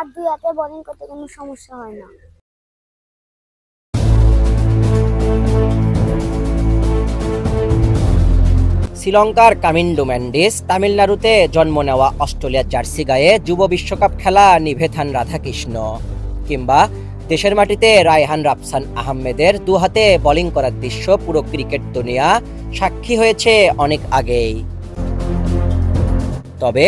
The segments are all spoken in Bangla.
আমার দুই হাতে বোলিং করতে কোনো সমস্যা হয় না। শ্রীলঙ্কার কামিন্ডু ম্যান্ডিস তামিলনাড়ুতে জন্ম নেওয়া অস্ট্রেলিয়ার জার্সি গায়ে যুব বিশ্বকাপ খেলা নিভেথান রাধাকৃষ্ণ। কিংবা দেশের মাটিতে রায়হান রাফসান আহমেদের দু হাতে বোলিং করার দৃশ্য পুরো ক্রিকেট দুনিয়া সাক্ষী হয়েছে অনেক আগেই। তবে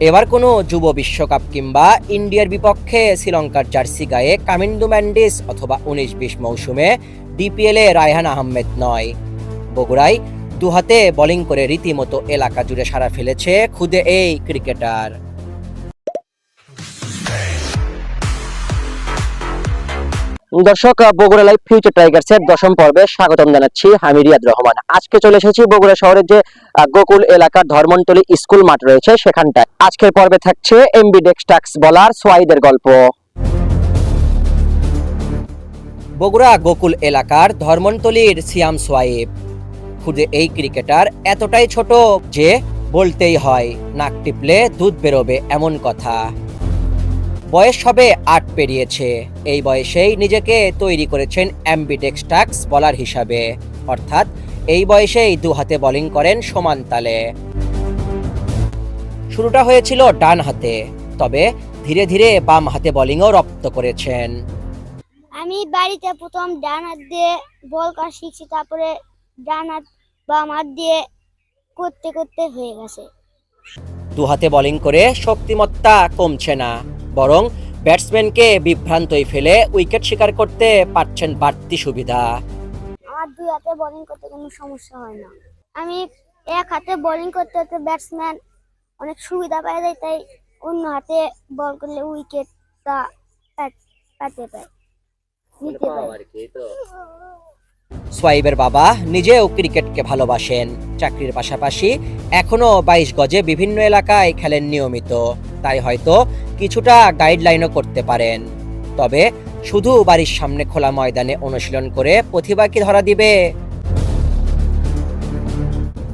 এবার কোনো যুব বিশ্বকাপ কিংবা ইন্ডিয়ার বিপক্ষে শ্রীলঙ্কার জার্সি গায়ে কামিন্দু ম্যান্ডিস অথবা উনিশ বিশ মৌসুমে ডিপিএলে রায়হান আহমেদ নয়। বগুড়ায় দুহাতে বোলিং করে রীতিমতো এলাকা জুড়ে সারা ফেলেছে খুদে এই ক্রিকেটার। দর্শক, বগুড়া লাইভ ফিউচার টাইগার্স এর দশম পর্বে স্বাগতম জানাচ্ছি আমি রিয়াদ রহমান। আজকে চলে এসেছি বগুড়া শহরের যে গোকুল এলাকার ধর্মন্তলী স্কুল মাঠ রয়েছে, সেখানটায়। আজকের পর্বে থাকছে এমবি ডেক্সটাক্স বলার সোয়াইদের গল্প। বগুড়া গোকুল এলাকার ধর্মন্তলীর সিয়াম সোয়াইব, খুদে এই ক্রিকেটার এতটাই ছোট যে বলতেই হয়, নাক টিপলে দুধ বেরোবে এমন কথা। বয়স হবে আট পেরিয়েছে। এই বয়সেই নিজেকে তৈরি করেছেন অ্যাম্বিডেক্সটাক্স বলার হিসাবে। অর্থাৎ এই বয়সেই দু হাতে বোলিং করেন সমান তালে। শুরুটা হয়েছিল ডান হাতে তবে ধীরে ধীরে বাম হাতে বোলিংও রপ্ত করেছেন। আমি বাড়িতে প্রথম ডান হাত দিয়ে বল করা শিখছি তারপরে ডান হাত বাম হাত দিয়ে করতে করতে হয়ে গেছে। দু হাতে বোলিং করে শক্তিমত্তা কমছে না। বরং ব্যাটসম্যানকে বিভ্রান্তই ফেলে উইকেট শিকার করতে পারছেন বাড়তি সুবিধা। আমার দুই হাতে বোলিং করতে কোনো সমস্যা হয় না। আমি এক হাতে বোলিং করতে করতে ব্যাটসম্যান অনেক সুবিধা পায় যায় তাই অন্য হাতে বল করলে উইকেটটা পাতে পায় নিতে পায় সোয়াইবের বাবা নিজেও ক্রিকেটকে ভালোবাসেন। চাকরির পাশাপাশি এখনও বাইশ গজে বিভিন্ন এলাকায় খেলেন নিয়মিত। তাই হয়তো কিছুটা গাইডলাইনও করতে পারেন। তবে শুধু বাড়ির সামনে খোলা ময়দানে অনুশীলন করে প্রতিভা কি ধরা দিবে।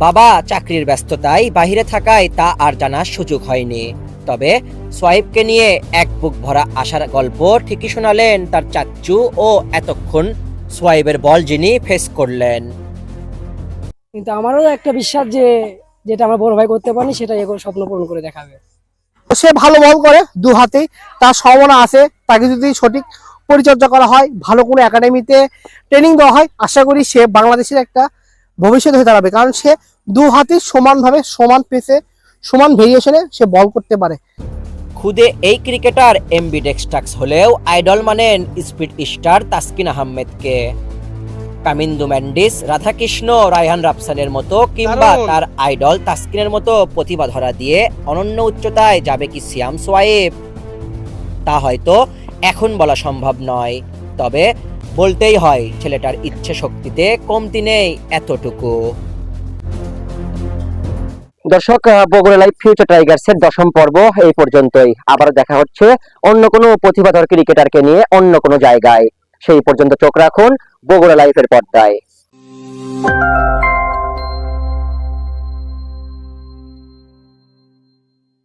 বাবা চাকরির ব্যস্ততায় বাইরে থাকায় তা আর জানার সুযোগ হয়নি। তবে সোয়াইবকে নিয়ে এক বুক ভরা আশার গল্প ঠিকই শোনালেন তার চাচ্চু ও এতক্ষণ সোয়াইবের বল যিনি ফেস করলেন। কিন্তু আমারও একটা বিশ্বাস যে যেটা আমার বড় ভাই করতে পারেনি সেটা এখন স্বপ্ন পূরণ করে দেখাবে। সে ভালো বল করে দু হাতেই তার সম্ভাবনা আছে তাকে যদি সঠিক পরিচর্যা করা হয় ভালো কোনো একাডেমিতে ট্রেনিং দেওয়া হয় আশা করি সে বাংলাদেশের একটা ভবিষ্যৎ হয়ে দাঁড়াবে কারণ সে দু হাতে সমানভাবে সমান পেসে সমান ভেরিয়েশনে সে বল করতে পারে। খুদে এই ক্রিকেটার এমবি ডেক্সটাক্স হলেও আইডল মানেন স্পিড স্টার তাসকিন আহমেদকে। কামিন্দু ম্যান্ডিস রাধাকৃষ্ণ রায়হান রাফসানের মতো কিংবা তার আইডল তাসকিনের মতো প্রতিভা ধরা দিয়ে অনন্য উচ্চতায় যাবে কি সিয়াম সোয়াইব তা হয়তো এখন বলা সম্ভব নয় তবে বলতেই হয় ছেলেটার ইচ্ছে শক্তিতে কমতি নেই এতটুকু। দর্শক বগুড়া লাইভ ফিউচার টাইগার্স এর দশম পর্ব এই পর্যন্তই। আবার দেখা হচ্ছে অন্য কোনো প্রতিভাধর ক্রিকেটারকে নিয়ে অন্য কোনো জায়গায়। সেই পর্যন্ত চোখ রাখুন বগুড়া লাইফের পর্দায়।